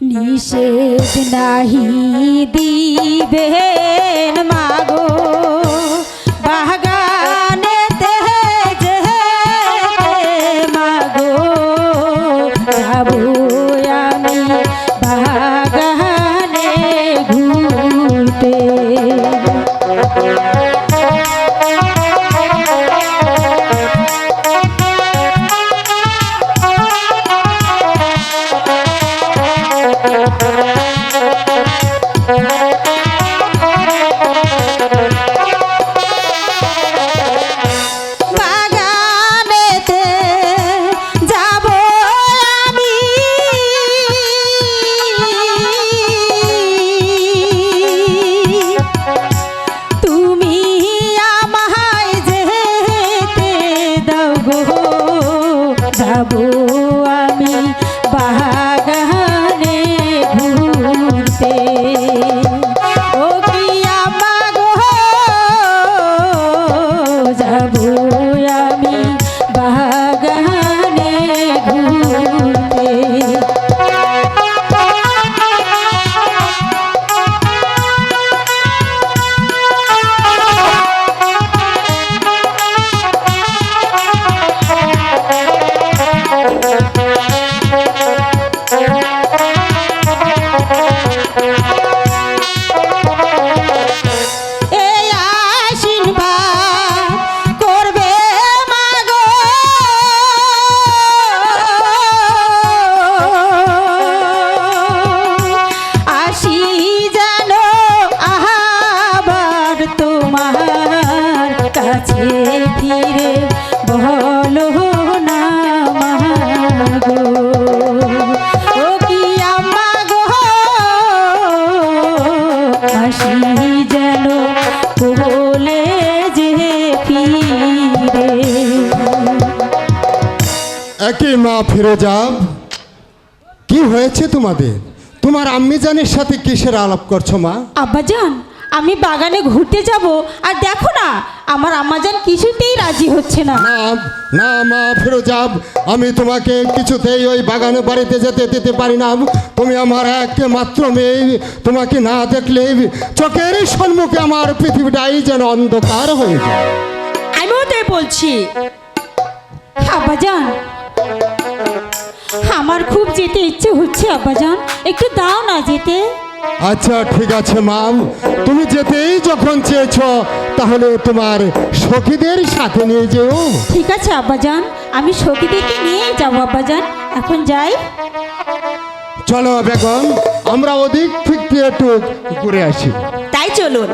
নিষেধ নাহি দিবেন মাগো। কাছে ফিরে বলো না মাগো। একই মা ফিরোজাব কি হয়েছে তোমাদের? তোমার আম্মি জানের সাথে কিসের আলাপ করছ মা? আব্বাজান আমি বাগানে ঘুরতে যাব আর দেখো না আমার আম্মাজান কিছুতেই রাজি হচ্ছে না। না না মা ফিরোজাব আমি তোমাকে কিছুতেই ওই বাগানে বাড়িতে যেতে দিতে পারি না। তুমি আমার একমাত্র মেয়ে। তোমাকে না দেখলে চোখের সম্মুখে আমার পৃথিবীটাই যেন অন্ধকার হয়ে যায়। আমিও তাই বলছি। আব্বাজান আমার খুব যেতে ইচ্ছে হচ্ছে আব্বাজান। একটু দাও না যেতে। আচ্ছা ঠিক আছে মাম তুমি যেতেই যখন চেয়েছ তাহলে তোমার সখীদের সাথে নিয়ে যেও। ঠিক আছে আব্বাজান। আমি সখীদেরকে নিয়ে যাব আব্বাজান। এখন যাই। চলো বেগম আমরা ওদিক ফিরতে একটু ঘুরে আসি। তাই চলুন।